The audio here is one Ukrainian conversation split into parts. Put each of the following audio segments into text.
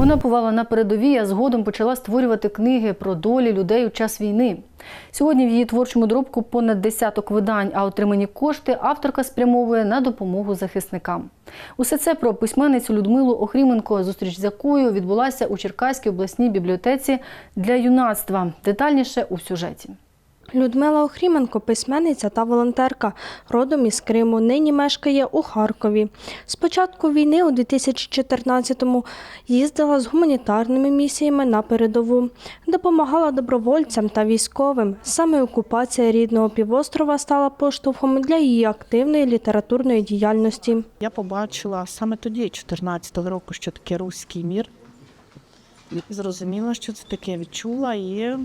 Вона бувала на передовій, а згодом почала створювати книги про долі людей у час війни. Сьогодні в її творчому доробку понад десяток видань, а отримані кошти авторка спрямовує на допомогу захисникам. Усе це про письменницю Людмилу Охріменко, зустріч з якою відбулася у Черкаській обласній бібліотеці для юнацтва. Детальніше у сюжеті. Людмила Охріменко – письменниця та волонтерка. Родом із Криму. Нині мешкає у Харкові. З початку війни у 2014-му їздила з гуманітарними місіями на передову. Допомагала добровольцям та військовим. Саме окупація рідного півострова стала поштовхом для її активної літературної діяльності. Я побачила саме тоді, 14-го року, що таке руський мір. Зрозуміла, що це таке відчула і,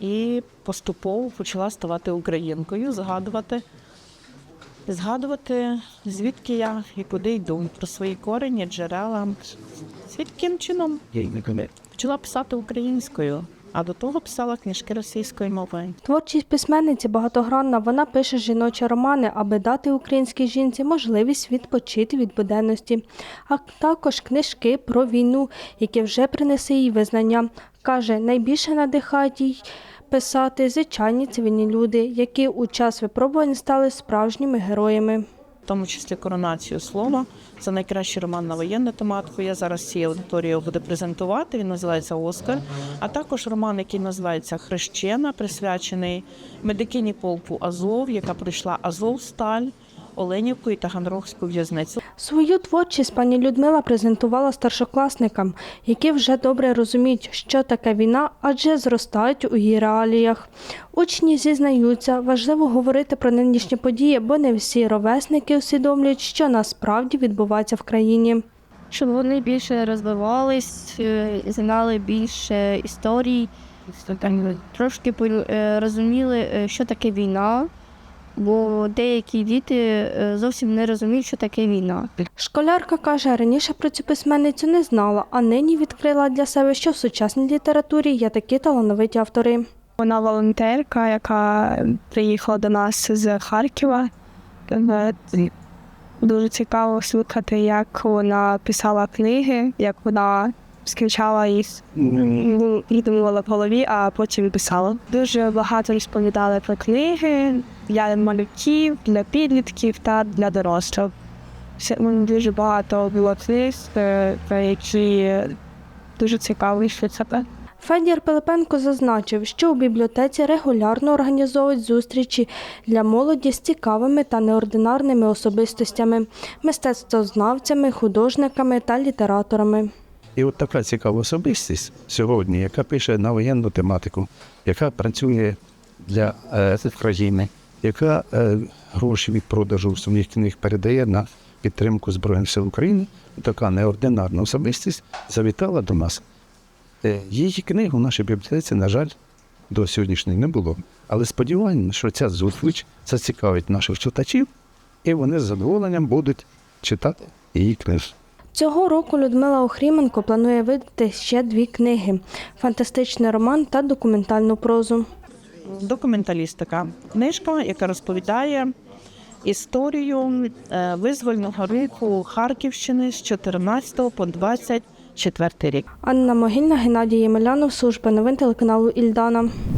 і поступово почала ставати українкою, згадувати, згадувати, звідки я і куди йду, про свої корені, джерела. Звідким чином почала писати українською, а до того писала книжки російською мовою. Творчість письменниці багатогранна. Вона пише жіночі романи, аби дати українській жінці можливість відпочити від буденності, а також книжки про війну, які вже принесли їй визнання. Каже, найбільше надихають їй писати звичайні цивільні люди, які у час випробувань стали справжніми героями. в тому числі коронацію слова. Це найкращий роман на воєнну тематику. Я зараз цією аудиторією буду презентувати. Він називається Оскар. А також роман, який називається Хрещена, присвячений медикині полку Азов, яка пройшла Азовсталь, Оленівку і Таганрогську в'язницю. Свою творчість пані Людмила презентувала старшокласникам, які вже добре розуміють, що таке війна, адже зростають у її реаліях. Учні зізнаються, важливо говорити про нинішні події, бо не всі ровесники усвідомлюють, що насправді відбувається в країні. щоб вони більше розвивались, е, знали більше історій, трошки пон- е, розуміли, е, що таке війна, бо деякі діти е, зовсім не розуміють, що таке війна. Школярка каже, раніше про цю письменницю не знала, а нині відкрила для себе, що в сучасній літературі є такі талановиті автори. Вона волонтерка, яка приїхала до нас з Харкова. Дуже цікаво слухати, як вона писала книги, як вона скричала їх, ну, придумувала в голові, а потім писала. Дуже багато розповідали про книги для малюків, для підлітків та для дорослих. Ще, ну, Дуже багато було книг, е, про які дуже цікаво йшли себе. Федір Пилипенко зазначив, що у бібліотеці регулярно організовують зустрічі для молоді з цікавими та неординарними особистостями, мистецтвознавцями, художниками та літераторами. І от така цікава особистість сьогодні, яка пише на воєнну тематику, яка працює для е, країни, яка е, гроші від продажу своїх книг передає на підтримку Збройних сил України, така неординарна особистість завітала до нас. Е, її книг у нашій бібліотеці, на жаль, до сьогоднішньої не було. Але сподіваємося, що ця зустріч зацікавить наших читачів, і вони з задоволенням будуть читати її книжки. Цього року Людмила Охріменко планує видати ще дві книги: фантастичний роман та документальну прозу. Документалістика. Книжка, яка розповідає історію е, визвольного руху Харківщини з 14 по 24 рік. Анна Могильна, Геннадій Ємелянов, служба новин телеканалу Ільдана.